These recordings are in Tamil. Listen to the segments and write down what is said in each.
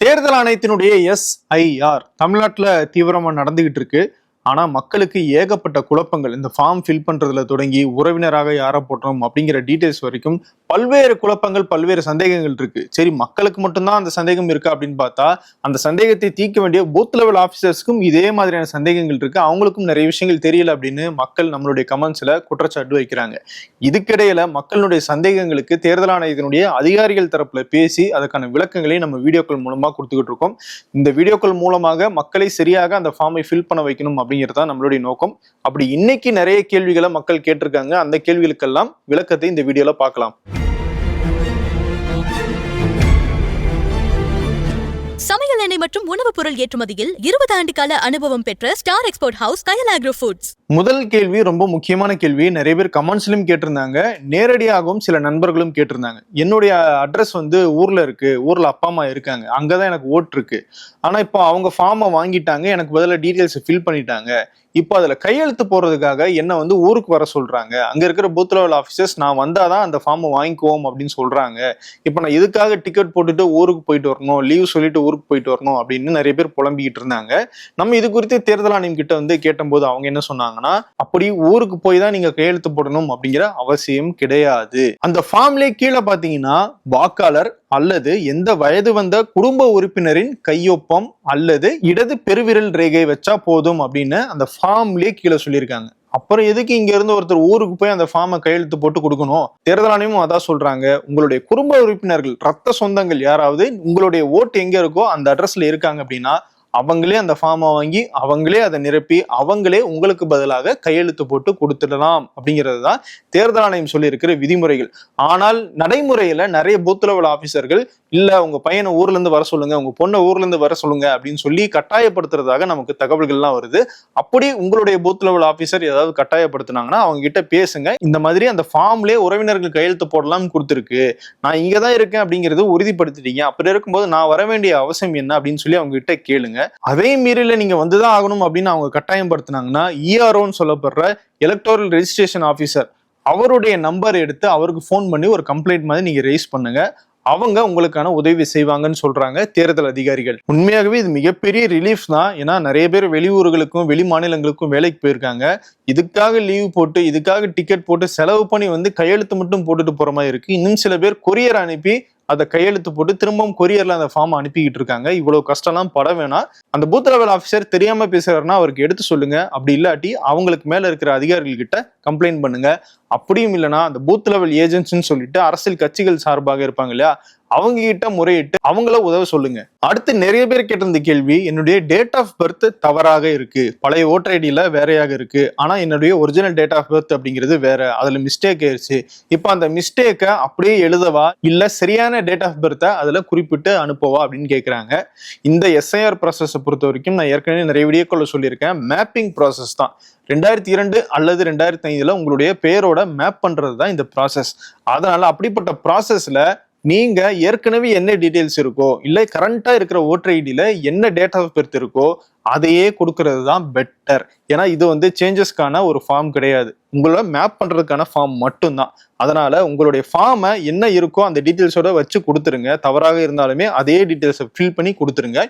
தேர்தல் ஆணையத்தினுடைய எஸ்ஐஆர் தமிழ்நாட்டில் தீவிரமா நடந்துகிட்டு இருக்கு. ஆனா மக்களுக்கு ஏகப்பட்ட குழப்பங்கள். இந்த ஃபார்ம் ஃபில் பண்றதுல தொடங்கி உறவினராக யாரை போட்டோம் அப்படிங்கிற டீட்டெயில்ஸ் வரைக்கும் பல்வேறு குழப்பங்கள் பல்வேறு சந்தேகங்கள் இருக்கு. சரி மக்களுக்கு மட்டும்தான் அந்த சந்தேகம் இருக்கா அப்படின்னு பார்த்தா அந்த சந்தேகத்தை தீர்க்க வேண்டிய பூத் லெவல் ஆஃபீஸர்ஸ்க்கும் இதே மாதிரியான சந்தேகங்கள் இருக்கு. அவங்களுக்கும் நிறைய விஷயங்கள் தெரியல அப்படின்னு மக்கள் நம்மளுடைய கமெண்ட்ஸ்ல குற்றச்சாட்டு வைக்கிறாங்க. இதுக்கிடையில மக்களுடைய சந்தேகங்களுக்கு தேர்தல் ஆணையத்தினுடைய அதிகாரிகள் தரப்புல பேசி அதுக்கான விளக்கங்களை நம்ம வீடியோக்கள் மூலமா கொடுத்துக்கிட்டு இருக்கோம். இந்த வீடியோக்கள் மூலமாக மக்களை சரியாக அந்த ஃபார்மை ஃபில் பண்ண வைக்கணும் அப்படிங்கிறது தான் நம்மளுடைய நோக்கம். அப்படி இன்னைக்கு நிறைய கேள்விகளை மக்கள் கேட்டிருக்காங்க. அந்த கேள்விகளுக்கெல்லாம் விளக்கத்தை இந்த வீடியோல பார்க்கலாம். சமையல் எண்ணெய் மற்றும் உணவுப் பொருள் ஏற்றுமதியில் இருபது ஆண்டு கால அனுபவம் பெற்ற star export house Kayal agro foods முதல் கேள்வி ரொம்ப முக்கியமான கேள்வி. நிறைய பேர் கமெண்ட்ஸ்லயும் கேட்டிருந்தாங்க. நேரடியாகவும் சில நண்பர்களும் கேட்டிருந்தாங்க. என்னுடைய அட்ரஸ் வந்து ஊர்ல இருக்கு. ஊர்ல அப்பா அம்மா இருக்காங்க. அங்கதான் எனக்கு ஓட்டு இருக்கு. ஆனா இப்போ அவங்க ஃபார்மை வாங்கிட்டாங்க. எனக்கு பதிலாக டீட்டெயில்ஸ் ஃபில் பண்ணிட்டாங்க. இப்போ அதுல கையெழுத்து போடுறதுக்காக என்ன வந்து ஊருக்கு வர சொல்றாங்க. அங்க இருக்கிற பூத் லெவல் ஆஃபீஸர்ஸ் நான் வந்தாதான் அந்த ஃபார்மை வாங்கிக்குவோம் அப்படின்னு சொல்றாங்க. இப்போ நான் எதுக்காக டிக்கெட் போட்டுட்டு ஊருக்கு போயிட்டு வரணும்? லீவ் சொல்லிட்டு ஊருக்கு போயிட்டு வரணும்? அப்படின்னு நிறைய பேர் புலம்பிக்கிட்டு இருந்தாங்க. நம்ம இது குறித்து தேர்தல் ஆணையம் கிட்ட வந்து கேட்டபோது அவங்க என்ன சொன்னாங்கன்னா அப்படி ஊருக்கு போய் தான் நீங்க கையெழுத்து போடணும் அப்படிங்கிற அவசியம் கிடையாது. அந்த ஃபார்ம்லேயே கீழே பாத்தீங்கன்னா வாக்காளர் அல்லது எந்த வயது வந்த குடும்ப உறுப்பினரின் கையொப்பம் அல்லது இடது பெருவிரல் ரேகை வச்சா போதும் அப்படின்னு அந்த ஃபார்ம்லேயே கீழே சொல்லியிருக்காங்க. அப்புறம் எதுக்கு இங்க இருந்து ஒருத்தர் ஊருக்கு போய் அந்த ஃபார்மை கையெழுத்து போட்டு கொடுக்கணும்? தேர்தல் ஆணையமும் அதான் சொல்றாங்க. உங்களுடைய குடும்ப உறுப்பினர்கள் ரத்த சொந்தங்கள் யாராவது உங்களுடைய ஓட்டு எங்க இருக்கோ அந்த அட்ரஸ்ல இருக்காங்க அப்படின்னா அவங்களே அந்த ஃபார்மை வாங்கி அவங்களே அதை நிரப்பி அவங்களே உங்களுக்கு பதிலாக கையெழுத்து போட்டு கொடுத்துடலாம் அப்படிங்கிறது தான் தேர்தல் ஆணையம் சொல்லியிருக்கிற விதிமுறைகள். ஆனால் நடைமுறையில நிறைய பூத் லெவல் ஆபீசர்கள் இல்ல உங்க பையனை ஊர்ல இருந்து வர சொல்லுங்க உங்க பொண்ணை ஊர்ல இருந்து வர சொல்லுங்க அப்படின்னு சொல்லி கட்டாயப்படுத்துறதாக நமக்கு தகவல்கள்லாம் வருது. அப்படி உங்களுடைய பூத் லெவல் ஆபீசர் ஏதாவது கட்டாயப்படுத்தினாங்கன்னா அவங்க கிட்ட பேசுங்க. இந்த மாதிரி அந்த ஃபார்ம்லே உறவினர்கள் கையெழுத்து போடலாம்னு கொடுத்துருக்கு. நான் இங்க தான் இருக்கேன் அப்படிங்கிறது உறுதிப்படுத்திட்டீங்க. அப்படி இருக்கும்போது நான் வர வேண்டிய அவசியம் என்ன அப்படின்னு சொல்லி அவங்க கிட்ட கேளுங்க. அதே மீறில நீங்க வந்துதான் ஆகணும் அப்படின்னு அவங்க கட்டாயம் படுத்தினாங்கன்னா இஆர்ஓன்னு சொல்லப்படுற எலக்டோரல் ரெஜிஸ்ட்ரேஷன் ஆஃபீஸர் அவருடைய நம்பர் எடுத்து அவருக்கு ஃபோன் பண்ணி ஒரு கம்ப்ளைண்ட் மாதிரி நீங்க ரைஸ் பண்ணுங்க. அவங்க உங்களுக்கான உதவி செய்வாங்கன்னு சொல்றாங்க தேர்தல் அதிகாரிகள். உண்மையாகவே இது மிகப்பெரிய ரிலீஃப் தான். ஏன்னா நிறைய பேர் வெளியூர்களுக்கும் வெளி மாநிலங்களுக்கும் வேலைக்கு போயிருக்காங்க. இதுக்காக லீவ் போட்டு இதுக்காக டிக்கெட் போட்டு செலவு பண்ணி வந்து கையெழுத்து மட்டும் போட்டுட்டு போற மாதிரி இருக்கு. இன்னும் சில பேர் கொரியர் அனுப்பி அதை கையெழுத்து போட்டு திரும்பவும் கொரியர்ல அந்த ஃபார்ம் அனுப்பிக்கிட்டு இருக்காங்க. இவ்வளவு கஷ்டம்லாம் பட வேணாம். அந்த பூத் லெவல் ஆஃபீஸர் தெரியாம பேசுறாருன்னா அவருக்கு எடுத்து சொல்லுங்க. அப்படி இல்லாட்டி அவங்களுக்கு மேல இருக்கிற அதிகாரிகள் கிட்ட கம்ப்ளைண்ட் பண்ணுங்க. அப்படியும் இல்லைன்னா அந்த பூத் லெவல் ஏஜென்ட்ஸ்னு சொல்லிட்டு அரசியல் கட்சிகள் சார்பாக இருப்பாங்க இல்லையா? அவங்க கிட்ட முறையிட்டு அவங்கள உதவ சொல்லுங்க. அடுத்து நிறைய பேர் கேட்டிருந்த கேள்வி என்னுடைய டேட் ஆஃப் பர்த் தவறாக இருக்கு. பழைய ஓட்டர் ஐடியில வேறையாக இருக்கு. ஆனா என்னுடைய ஒரிஜினல் டேட் ஆஃப் பர்த் அப்படிங்கிறது வேற. அதுல மிஸ்டேக் ஆயிருச்சு. இப்போ அந்த மிஸ்டேக்கை அப்படியே எழுதவா? இல்ல சரியான டேட் ஆஃப் பர்த்தை அதுல குறிப்பிட்டு அனுப்பவா? அப்படின்னு கேட்குறாங்க இந்த எஸ்ஐஆர் ப்ராசஸை பொறுத்த வரைக்கும் நான் ஏற்கனவே நிறைய வீடியோக்களை சொல்லியிருக்கேன். மேப்பிங் ப்ராசஸ் தான். ரெண்டாயிரத்தி இரண்டு அல்லது ரெண்டாயிரத்தி ஐந்துல உங்களுடைய பேரோட மேப் பண்றது தான் இந்த ப்ராசஸ் அதனால அப்படிப்பட்ட ப்ராசஸ்ல நீங்க ஏற்கனவே என்ன டீடைல்ஸ் இருக்கோ இல்ல கரண்டா இருக்கிற ஓட்டர் ஐடியில என்ன டேட் ஆஃப் பர்த் இருக்கோ அதையே கொடுக்கறது தான் பெட்டர் ஏன்னா இது வந்து சேஞ்சஸ்க்கான ஒரு ஃபார்ம் கிடையாது. உங்களோட மேப் பண்ணுறதுக்கான ஃபார்ம் மட்டும்தான். அதனால் உங்களுடைய ஃபார்மை என்ன இருக்கோ அந்த டீட்டெயில்ஸோட வச்சு கொடுத்துருங்க. தவறாக இருந்தாலுமே அதே டீட்டெயில்ஸை ஃபில் பண்ணி கொடுத்துருங்க.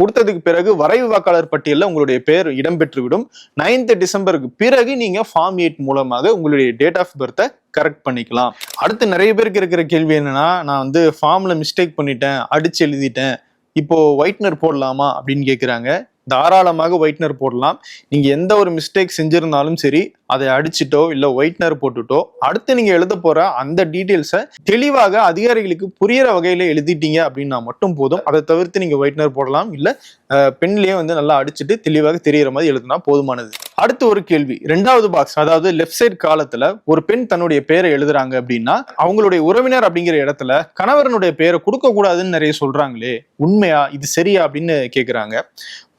கொடுத்ததுக்கு பிறகு வரைவு வாக்காளர் பட்டியலில் உங்களுடைய பேர் இடம்பெற்றுவிடும். நைன்த் டிசம்பருக்கு பிறகு நீங்கள் ஃபார்ம் எயிட் மூலமாக உங்களுடைய டேட் ஆஃப் பர்த்தை கரெக்ட் பண்ணிக்கலாம். அடுத்து நிறைய பேருக்கு இருக்கிற கேள்வி என்னன்னா நான் வந்து ஃபார்மில் மிஸ்டேக் பண்ணிட்டேன் அடிச்சு எழுதிட்டேன். இப்போ ஒயிட்னர் போடலாமா அப்படின்னு கேட்குறாங்க தாராளமாக ஒயிட்னர் போடலாம். நீங்கள் எந்த ஒரு மிஸ்டேக் செஞ்சிருந்தாலும் சரி அதை அடிச்சிட்டோ இல்லை ஒயிட்னர் போட்டுட்டோ அடுத்து நீங்கள் எழுத போகிற அந்த டீட்டெயில்ஸை தெளிவாக அதிகாரிகளுக்கு புரியிற வகையில் எழுதிட்டீங்க அப்படின்னா மட்டும் போதும். அதை தவிர்த்து நீங்கள் ஒயிட்னர் போடலாம். இல்லை பெண்லேயே வந்து நல்லா அடிச்சுட்டு தெளிவாக தெரிகிற மாதிரி எழுதுனா போதுமானது. அடுத்து ஒரு கேள்வி. ரெண்டாவது பாக்ஸ் அதாவது லெஃப்ட் சைடு காலத்துல ஒரு பெண் தன்னுடைய பேரை எழுதுறாங்க அப்படின்னா அவங்களுடைய உறவினர் அப்படிங்கிற இடத்துல கணவரனுடைய பேரை கொடுக்க கூடாதுன்னு நிறைய சொல்றாங்களே உண்மையா இது சரியா அப்படின்னு கேக்குறாங்க.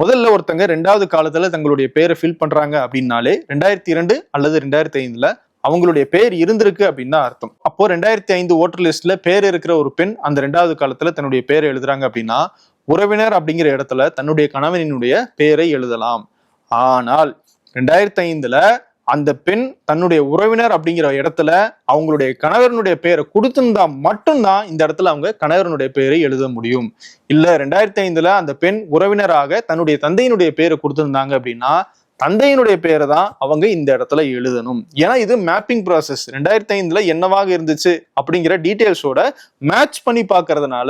முதல்ல ஒருத்தங்க ரெண்டாவது காலத்துல தங்களுடைய பேரை ஃபில் பண்றாங்க அப்படின்னாலே ரெண்டாயிரத்தி இரண்டு அல்லது ரெண்டாயிரத்தி ஐந்துல அவங்களுடைய பேர் இருந்திருக்கு அப்படின்னு அர்த்தம். அப்போ ரெண்டாயிரத்தி ஐந்து ஓட்டர் லிஸ்ட்ல பேர் இருக்கிற ஒரு பெண் அந்த ரெண்டாவது காலத்துல தன்னுடைய பேரை எழுதுறாங்க அப்படின்னா உறவினர் அப்படிங்கிற இடத்துல தன்னுடைய கணவனினுடைய பேரை எழுதலாம். ஆனால் ரெண்டாயிரத்தி ஐந்துல அந்த பெண் தன்னுடைய உறவினர் அப்படிங்கிற இடத்துல அவங்களுடைய கணவரனுடைய பெயரை கொடுத்திருந்தா மட்டும்தான் இந்த இடத்துல அவங்க கணவரனுடைய பெயரை எழுத முடியும். இல்ல ரெண்டாயிரத்தி ஐந்துல அந்த பெண் உறவினராக தன்னுடைய தந்தையினுடைய பெயரை கொடுத்திருந்தாங்க அப்படின்னா தந்தையினுடைய பெயரை தான் அவங்க இந்த இடத்துல எழுதணும். ஏன்னா இது மேப்பிங் ப்ராசஸ் ரெண்டாயிரத்தி ஐந்துல என்னவாக இருந்துச்சு அப்படிங்கிற டீட்டெயில்ஸோட மேட்ச் பண்ணி பார்க்கறதுனால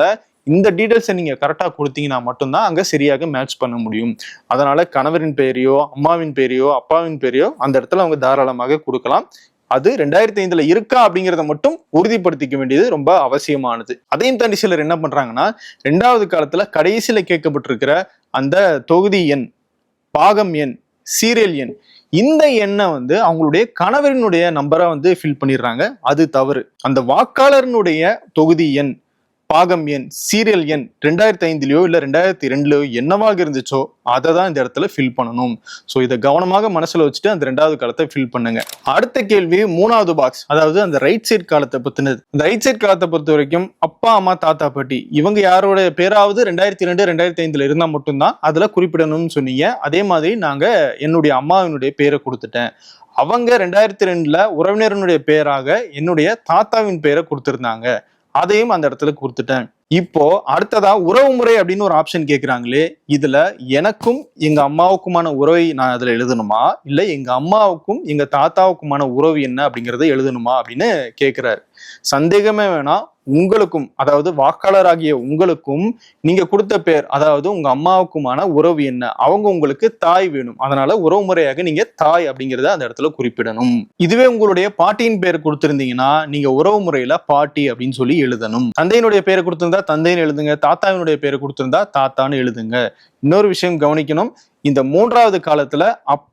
இந்த டீட்டெயில்ஸை நீங்கள் கரெக்டாக கொடுத்தீங்கன்னா மட்டும்தான் அங்கே சரியாக மேட்ச் பண்ண முடியும். அதனால் கணவரின் பெயரையோ அம்மாவின் பெயரையோ அப்பாவின் பெயரையோ அந்த இடத்துல அவங்க தாராளமாக கொடுக்கலாம். அது ரெண்டாயிரத்தி ஐந்துல இருக்கா அப்படிங்கிறத மட்டும் உறுதிப்படுத்திக்க வேண்டியது ரொம்ப அவசியமானது. அதையும் தாண்டி சிலர் என்ன பண்றாங்கன்னா ரெண்டாவது காலத்துல கடைசியில கேட்கப்பட்டிருக்கிற அந்த தொகுதி எண் பாகம் எண் சீரியல் எண் இந்த எண்ணை வந்து அவங்களுடைய கணவரினுடைய நம்பரை வந்து ஃபில் பண்ணிடுறாங்க. அது தவறு. அந்த வாக்காளரினுடைய தொகுதி எண் பாகம் எண் சீரியல் எண் ரெண்டாயிரத்தி ஐந்துலயோ இல்லை ரெண்டாயிரத்தி ரெண்டுலயோ என்னவாக இருந்துச்சோ அதை தான் இந்த இடத்துல ஃபில் பண்ணணும். ஸோ இதை கவனமாக மனசில் வச்சுட்டு அந்த ரெண்டாவது காலத்தை ஃபில் பண்ணுங்க. அடுத்த கேள்வி மூணாவது பாக்ஸ் அதாவது அந்த ரைட் சைட் காலத்தை பற்றினது இந்த ரைட் சைட் காலத்தை பொறுத்த வரைக்கும் அப்பா அம்மா தாத்தா பாட்டி இவங்க யாரோட பேராவது ரெண்டாயிரத்தி ரெண்டு ரெண்டாயிரத்தி ஐந்துல இருந்தால் மட்டும்தான் அதில் குறிப்பிடணும்னு சொன்னீங்க. அதே மாதிரி நாங்கள் என்னுடைய அம்மாவினுடைய பேரை கொடுத்துட்டேன். அவங்க ரெண்டாயிரத்தி ரெண்டுல உறவினரனுடைய பேராக என்னுடைய தாத்தாவின் பேரை கொடுத்துருந்தாங்க. அதையும் அந்த இடத்துல கொடுத்துட்டேன். இப்போ அடுத்ததா உறவு முறை அப்படின்னு ஒரு ஆப்ஷன் கேட்குறாங்களே இதுல எனக்கும் எங்க அம்மாவுக்குமான உறவை நான் அதுல எழுதணுமா? இல்ல எங்க அம்மாவுக்கும் எங்க தாத்தாவுக்குமான உறவு என்ன அப்படிங்கறத எழுதணுமா அப்படின்னு கேட்கிறாரு சந்தேகமே வேணாம் உங்களுக்கும் அதாவது வாக்காளராகிய உங்களுக்கும் நீங்க கொடுத்த பேர் அதாவது உங்க அம்மாவுக்குமான உறவு என்ன? அவங்க உங்களுக்கு தாய் வேணும். அதனால உறவு முறையாக நீங்க தாய் அப்படிங்கறத அந்த இடத்துல குறிப்பிடணும். இதுவே உங்களுடைய பாட்டியின் பேர் கொடுத்திருந்தீங்கன்னா நீங்க உறவு முறையில பாட்டி அப்படின்னு சொல்லி எழுதணும். தந்தையினுடைய பேரை கொடுத்திருந்தா தந்தைன்னு எழுதுங்க. தாத்தாவினுடைய பேரை கொடுத்திருந்தா தாத்தான்னு எழுதுங்க. இன்னொரு விஷயம் கவனிக்கணும். இந்த மூன்றாவது காலத்துல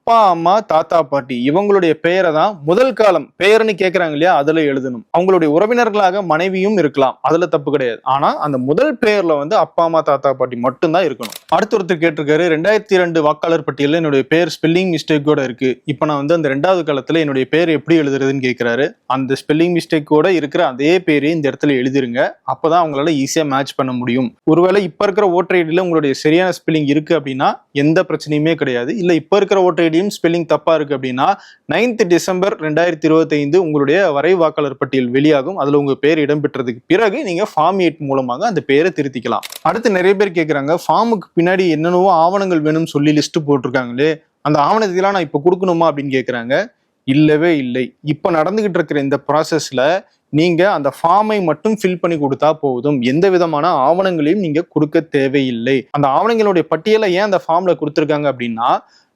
அப்பா அம்மா தாத்தா பாட்டி இவங்களுடைய பெயரை தான் முதல் காலம் பெயர்னு கேட்குறாங்க இல்லையா? அதுல எழுதணும். அவங்களுடைய உறவினர்களாக மனைவியும் இருக்கலாம். அதுல தப்பு கிடையாது. ஆனா அந்த முதல் பெயர்ல வந்து அப்பா அம்மா தாத்தா பாட்டி மட்டும்தான் இருக்கணும். அடுத்த ஒருத்தர் கேட்டிருக்காரு ரெண்டாயிரத்தி ரெண்டு வாக்காளர் பட்டியலில் என்னுடைய பேர் ஸ்பெல்லிங் மிஸ்டேக்கோட இருக்கு. இப்போ நான் வந்து அந்த ரெண்டாவது காலத்துல என்னுடைய பேர் எப்படி எழுதுறதுன்னு கேட்கிறாரு அந்த ஸ்பெல்லிங் மிஸ்டேக்கோட இருக்கிற அதே பேரையும் இந்த இடத்துல எழுதிருங்க. அப்பதான் அவங்களால ஈஸியா மேட்ச் பண்ண முடியும். ஒருவேளை இப்ப இருக்கிற ஓட்டர் ஐடியில உங்களுடைய சரியான ஸ்பெல்லிங் இருக்கு அப்படின்னா எந்த பிரச்சனையுமே கிடையாது. இல்ல இப்ப இருக்கிற ஓட்டர் ஐடியும் ஸ்பெல்லிங் தப்பா இருக்கு அப்படின்னா நைன்த் டிசம்பர் ரெண்டாயிரத்தி இருபத்தைந்து உங்களுடைய வரை வாக்காளர் பட்டியல் வெளியாகும். அதுல உங்க பேர் இடம்பெற்றதுக்கு பிறகு நீங்க ஃபார்ம் எயிட் மூலமாக அந்த பேரை திருத்திக்கலாம். அடுத்து நிறைய பேர் கேட்குறாங்க ஃபார்முக்கு பின்னாடி என்னென்னவோ ஆவணங்கள் வேணும்னு சொல்லி லிஸ்ட் போட்டிருக்காங்களே அந்த ஆவணத்தையெல்லாம் நான் இப்போ கொடுக்கணுமா அப்படின்னு கேட்குறாங்க இல்லவே இல்லை. இப்போ நடந்துகிட்டு இருக்கிற இந்த ப்ராசஸில் நீங்கள் அந்த ஃபார்மை மட்டும் ஃபில் பண்ணி கொடுத்தா போதும். எந்த விதமான ஆவணங்களையும் நீங்கள் கொடுக்க தேவையில்லை. அந்த ஆவணங்களுடைய பட்டியலை ஏன் அந்த ஃபார்மில் கொடுத்துருக்காங்க அப்படின்னா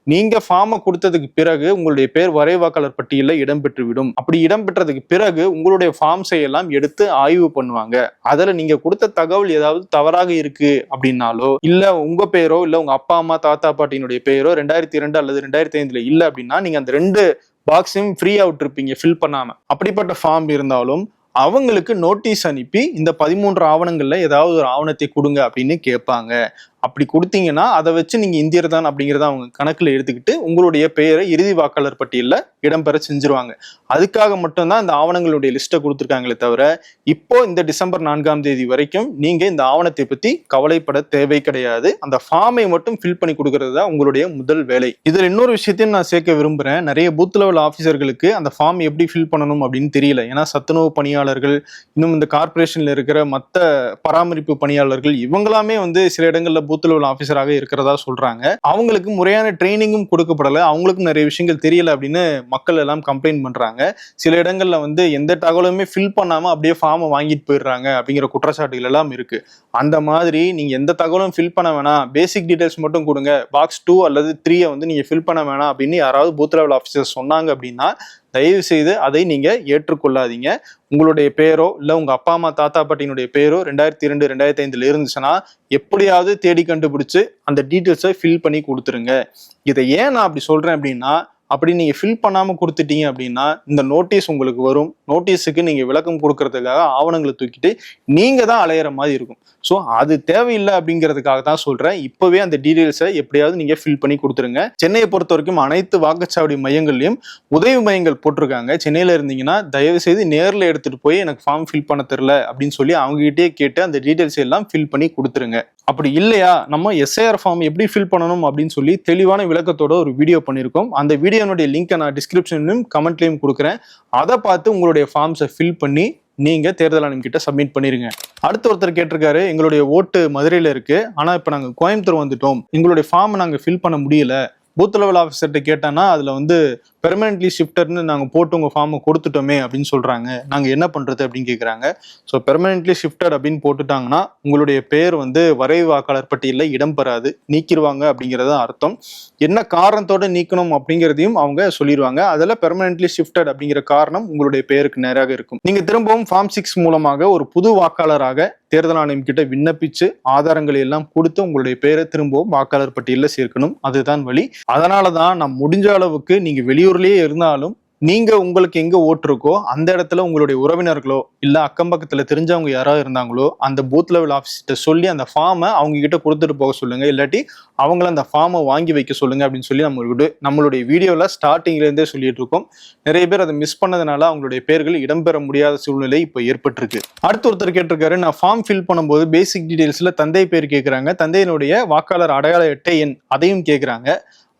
நீங்க ஃபார்மை கொடுத்ததுக்கு பிறகு உங்களுடைய பேர் வரைவாக்காளர் பட்டியலில் இடம்பெற்றுவிடும் அப்படி இடம்பெற்றதுக்கு பிறகு உங்களுடைய ஃபார்ம்ஸை எல்லாம் எடுத்து ஆய்வு பண்ணுவாங்க. அதுல நீங்க கொடுத்த தகவல் ஏதாவது தவறாக இருக்கு அப்படின்னாலோ இல்ல உங்க பேரோ இல்ல உங்க அப்பா அம்மா தாத்தா பாட்டியினுடைய பேரோ ரெண்டாயிரத்தி இரண்டு அல்லது ரெண்டாயிரத்தி ஐந்துல இல்ல அப்படின்னா நீங்க அந்த ரெண்டு பாக்ஸையும் அவுட் இருப்பீங்க ஃபில் பண்ணாம. அப்படிப்பட்ட ஃபார்ம் இருந்தாலும் அவங்களுக்கு நோட்டீஸ் அனுப்பி இந்த பதிமூன்று ஆவணங்கள்ல ஏதாவது ஒரு ஆவணத்தை கொடுங்க அப்படின்னு கேட்பாங்க. அப்படி கொடுத்தீங்கன்னா அதை வச்சு நீங்க இந்தியர் தான் அப்படிங்கிறத அவங்க கணக்குல எடுத்துக்கிட்டு உங்களுடைய பெயரை இறுதி வாக்காளர் பட்டியலில் இடம்பெற செஞ்சிருவாங்க. அதுக்காக மட்டும்தான் இந்த ஆவணங்களுடைய லிஸ்ட்டை கொடுத்துருக்காங்களே தவிர இப்போ இந்த டிசம்பர் நான்காம் தேதி வரைக்கும் நீங்க இந்த ஆவணத்தை பத்தி கவலைப்பட தேவை கிடையாது. அந்த ஃபார்மை மட்டும் ஃபில் பண்ணி கொடுக்கறது தான் உங்களுடைய முதல் வேலை. இதில் இன்னொரு விஷயத்தையும் நான் சேர்க்க விரும்புறேன். நிறைய பூத் லெவல் ஆஃபீஸர்களுக்கு அந்த ஃபார்ம் எப்படி ஃபில் பண்ணணும் அப்படின்னு தெரியல. ஏன்னா சத்துணவு பணியாளர்கள் இன்னும் இந்த கார்பரேஷனில் இருக்கிற மற்ற பராமரிப்பு பணியாளர்கள் இவங்களாமே வந்து சில இடங்களில் பூத் லெவல் ஆஃபீஸராக இருக்கிறதா சொல்றாங்க. அவங்களுக்கு முறையான ட்ரைனிங்கும் கொடுக்கப்படலை. அவங்களுக்கும் நிறைய விஷயங்கள் தெரியல அப்படின்னு மக்கள் எல்லாம் கம்ப்ளைண்ட் பண்றாங்க. சில இடங்கள்ல வந்து எந்த தகவலுமே ஃபில் பண்ணாம அப்படியே ஃபார்மை வாங்கிட்டு போயிடுறாங்க அப்படிங்கிற குற்றச்சாட்டுகள் எல்லாம் இருக்கு. அந்த மாதிரி நீங்க எந்த தகவலும் ஃபில் பண்ண வேணாம். பேசிக் டீடைல்ஸ் மட்டும் கொடுங்க. பாக்ஸ் டூ அல்லது த்ரீயை வந்து நீங்க ஃபில் பண்ண வேணாம் அப்படின்னு யாராவது பூத் லெவல் ஆஃபீஸர் சொன்னாங்க அப்படின்னா தயவு செய்து அதை நீங்க ஏற்றுக்கொள்ளாதீங்க. உங்களுடைய பேரோ இல்ல உங்க அப்பா அம்மா தாத்தா பாட்டியினுடைய பேரோ ரெண்டாயிரத்தி இரண்டு ரெண்டாயிரத்தி ஐந்துல இருந்துச்சுன்னா எப்படியாவது தேடி கண்டுபிடிச்சு அந்த டீட்டெயில்ஸை ஃபில் பண்ணி கொடுத்துருங்க. இதை ஏன் நான் அப்படி சொல்றேன் அப்படின்னா அப்படி நீங்க ஃபில் பண்ணாம கொடுத்துட்டீங்க அப்படின்னா இந்த நோட்டீஸ் உங்களுக்கு வரும். நோட்டீஸுக்கு நீங்க விளக்கம் கொடுக்கறதுக்காக ஆவணங்களை தூக்கிட்டு நீங்க தான் அலையிற மாதிரி இருக்கும். ஸோ அது தேவையில்லை அப்படிங்கிறதுக்காக தான் சொல்றேன். இப்பவே அந்த டீடைல்ஸை எப்படியாவது நீங்க ஃபில் பண்ணி கொடுத்துருங்க. சென்னையை பொறுத்த வரைக்கும் அனைத்து வாக்குச்சாவடி மையங்கள்லையும் உதவி மையங்கள் போட்டிருக்காங்க. சென்னையில இருந்தீங்கன்னா தயவு செய்து நேரில் எடுத்துட்டு போய் எனக்கு ஃபார்ம் ஃபில் பண்ண தெரில அப்படின்னு சொல்லி அவங்ககிட்டயே கேட்டு அந்த டீடைல்ஸ் எல்லாம் ஃபில் பண்ணி கொடுத்துருங்க. அப்படி இல்லையா? நம்ம எஸ்ஐஆர் ஃபார்ம் எப்படி ஃபில் பண்ணணும் அப்படின்னு சொல்லி தெளிவான விளக்கத்தோட ஒரு வீடியோ பண்ணியிருக்கோம். அந்த வீடியோ வீடியோனுடைய லிங்கை நான் டிஸ்கிரிப்ஷன்லையும் கமெண்ட்லையும் கொடுக்குறேன். அதை பார்த்து உங்களுடைய ஃபார்ம்ஸை ஃபில் பண்ணி நீங்க தேர்தல் ஆணையம் கிட்ட சப்மிட் பண்ணிருங்க. அடுத்த ஒருத்தர் கேட்டிருக்காரு எங்களுடைய ஓட்டு மதுரையில இருக்கு. ஆனா இப்ப நாங்க கோயம்புத்தூர் வந்துட்டோம். எங்களுடைய ஃபார்ம் நாங்க ஃபில் பண்ண முடியல. பூத் லெவல் ஆஃபீஸர்கிட்ட கேட்டோன்னா அதில் வந்து பெர்மனன்ட்லி ஷிஃப்டர்னு நாங்கள் போட்டு உங்கள் ஃபார்மை கொடுத்துட்டோமே அப்படின்னு சொல்றாங்க. நாங்க என்ன பண்றது அப்படின்னு கேட்குறாங்க ஸோ பெர்மனன்ட்லி ஷிஃப்டட் அப்படின்னு போட்டுட்டாங்கன்னா உங்களுடைய பேர் வந்து வரைவு வாக்காளர் பட்டியலில் இடம்பெறாது நீக்கிடுவாங்க அப்படிங்கிறது தான் அர்த்தம். என்ன காரணத்தோட நீக்கணும் அப்படிங்கிறதையும் அவங்க சொல்லிடுவாங்க அதில் பெர்மனன்ட்லி ஷிஃப்டட் அப்படிங்கிற காரணம் உங்களுடைய பேருக்கு நேராக இருக்கும். நீங்க திரும்பவும் ஃபார்ம் சிக்ஸ் மூலமாக ஒரு புது வாக்காளராக தேர்தல் ஆணையம் கிட்ட விண்ணப்பிச்சு ஆதாரங்களை எல்லாம் கொடுத்து உங்களுடைய பேரை திரும்பவும் வாக்காளர் பட்டியலில் சேர்க்கணும். அதுதான் வழி. அதனால தான் நான் முடிஞ்ச அளவுக்கு நீங்க உள்ளூர்லயே இருந்தாலும் நீங்க உங்களுக்கு எங்க ஓட்டு இருக்கோ அந்த இடத்துல உங்களுடைய உறவினர்களோ இல்ல அக்கம் பக்கத்துல தெரிஞ்சவங்க யாராவது இருந்தாங்களோ அந்த பூத் லெவல் ஆஃபீஸ்கிட்ட சொல்லி அந்த ஃபார்மை அவங்க கிட்ட கொடுத்துட்டு போக சொல்லுங்க. இல்லாட்டி அவங்கள அந்த ஃபார்மை வாங்கி வைக்க சொல்லுங்க அப்படின்னு சொல்லி நம்மளுடைய நம்மளுடைய வீடியோல ஸ்டார்டிங்ல இருந்தே சொல்லிட்டு இருக்கோம். நிறைய பேர் அதை மிஸ் பண்ணதுனால அவங்களுடைய பேர்கள் இடம்பெற முடியாத சூழ்நிலை இப்போ ஏற்பட்டிருக்கு. அடுத்து ஒருத்தர் கேட்டிருக்காரு நான் ஃபார்ம் ஃபில் பண்ணும்போது பேசிக் டீடைல்ஸ்ல தந்தை பேர் கேட்கறாங்க தந்தையினுடைய வாக்காளர் அடையாள அட்டை எண் அதையும் கேட்கறாங்க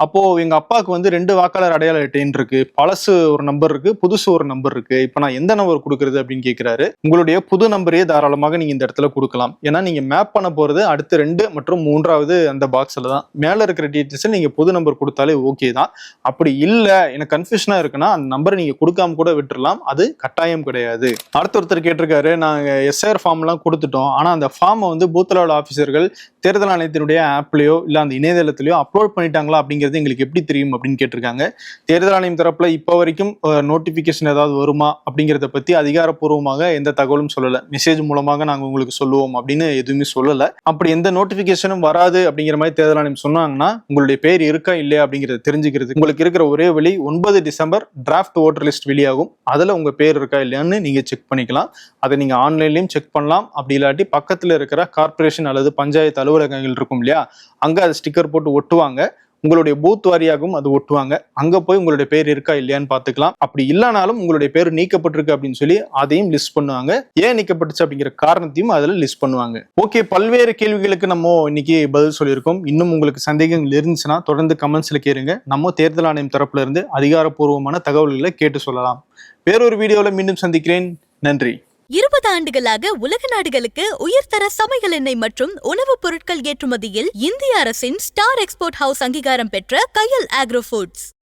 அப்போ எங்க அப்பாவுக்கு வந்து ரெண்டு வாக்காளர் அடையாள அட்டைன்னு இருக்கு. பழசு ஒரு நம்பர் இருக்கு புதுசு ஒரு நம்பர் இருக்கு. இப்போ நான் எந்த நம்பர் கொடுக்கறது அப்படின்னு கேட்கிறாரு உங்களுடைய புது நம்பரையே தாராளமாக நீங்க இந்த இடத்துல கொடுக்கலாம். ஏன்னா நீங்க மேப் பண்ண போறது அடுத்து ரெண்டு மற்றும் மூன்றாவது அந்த பாக்ஸ்ல தான். மேல இருக்கிற டீட்டெயில்ஸ் நீங்க புது நம்பர் கொடுத்தாலே ஓகே தான். அப்படி இல்ல எனக்கு கன்ஃபியூஷனா இருக்குன்னா அந்த நம்பரை நீங்க கொடுக்காம கூட விட்டுறலாம். அது கட்டாயம் கிடையாது. அடுத்த ஒருத்தர் கேட்டிருக்காரு நாங்க எஸ்ஆர் ஃபார்ம் எல்லாம் கொடுத்துட்டோம். ஆனா அந்த ஃபார்மை வந்து பூத் லெவல் ஆஃபீஸர்கள் தேர்தல் ஆணையத்தினுடைய ஆப்லயோ இல்ல அந்த இணையதளத்திலயோ அப்லோட் பண்ணிட்டாங்களா அப்படிங்கிறது எங்களுக்கு எப்படி தெரியும் அப்படின்னு கேட்டிருக்காங்க. தேர்தல் ஆணையம் தரப்புல இப்போ வரைக்கும் நோட்டிபிகேஷன் ஏதாவது வருமா அப்படிங்கிறத பத்தி அதிகாரப்பூர்வமாக எந்த தகவலும் சொல்லலை. மெசேஜ் மூலமாக நாங்கள் உங்களுக்கு சொல்லுவோம் அப்படின்னு எதுவுமே சொல்லலை. அப்படி எந்த நோட்டிபிகேஷனும் வராது அப்படிங்கிற மாதிரி தேர்தல் ஆணையம் சொன்னாங்கன்னா உங்களுடைய பேர் இருக்கா இல்லையா அப்படிங்கறத தெரிஞ்சுக்கிறது உங்களுக்கு இருக்கிற ஒரே வழி ஒன்பது டிசம்பர் டிராஃப்ட் ஓட்டர் லிஸ்ட் வெளியாகும். அதில் உங்க பேர் இருக்கா இல்லையான்னு நீங்க செக் பண்ணிக்கலாம். அதை நீங்க ஆன்லைன்லயும் செக் பண்ணலாம். அப்படி இல்லாட்டி பக்கத்தில் இருக்கிற கார்ப்பரேஷன் அல்லது பஞ்சாயத்து அலுவலகங்கள் இருக்கும் இல்லையா அங்கே அது ஸ்டிக்கர் போட்டு ஒட்டுவாங்க. உங்களுடைய பூத் வாரியாகவும் அது ஒட்டுவாங்க. அங்க போய் உங்களுடைய பேர் இருக்கா இல்லையான்னு பாத்துக்கலாம் அப்படி இல்லைனாலும் உங்களுடைய பேர் நீக்கப்பட்டிருக்கு அப்படின்னு சொல்லி அதையும் லிஸ்ட் பண்ணுவாங்க. ஏன் நீக்கப்பட்டுச்சு அப்படிங்கிற காரணத்தையும் அதுல லிஸ்ட் பண்ணுவாங்க. ஓகே பல்வேறு கேள்விகளுக்கு நம்ம இன்னைக்கு பதில் சொல்லியிருக்கோம். இன்னும் உங்களுக்கு சந்தேகங்கள் இருந்துச்சுன்னா தொடர்ந்து கமெண்ட்ஸ்ல கேளுங்க. நம்ம தேர்தல் ஆணையம் தரப்புல இருந்து அதிகாரப்பூர்வமான தகவல்களை கேட்டு சொல்லலாம். வேறொரு வீடியோவில் மீண்டும் சந்திக்கிறேன். நன்றி. இருபது ஆண்டுகளாக உலக நாடுகளுக்கு உயர்தர சமையல் எண்ணெய் மற்றும் உணவுப் பொருட்கள் ஏற்றுமதியில் இந்திய அரசின் ஸ்டார் எக்ஸ்போர்ட் ஹவுஸ் அங்கீகாரம் பெற்ற கையல் ஆக்ரோ ஃபுட்ஸ்.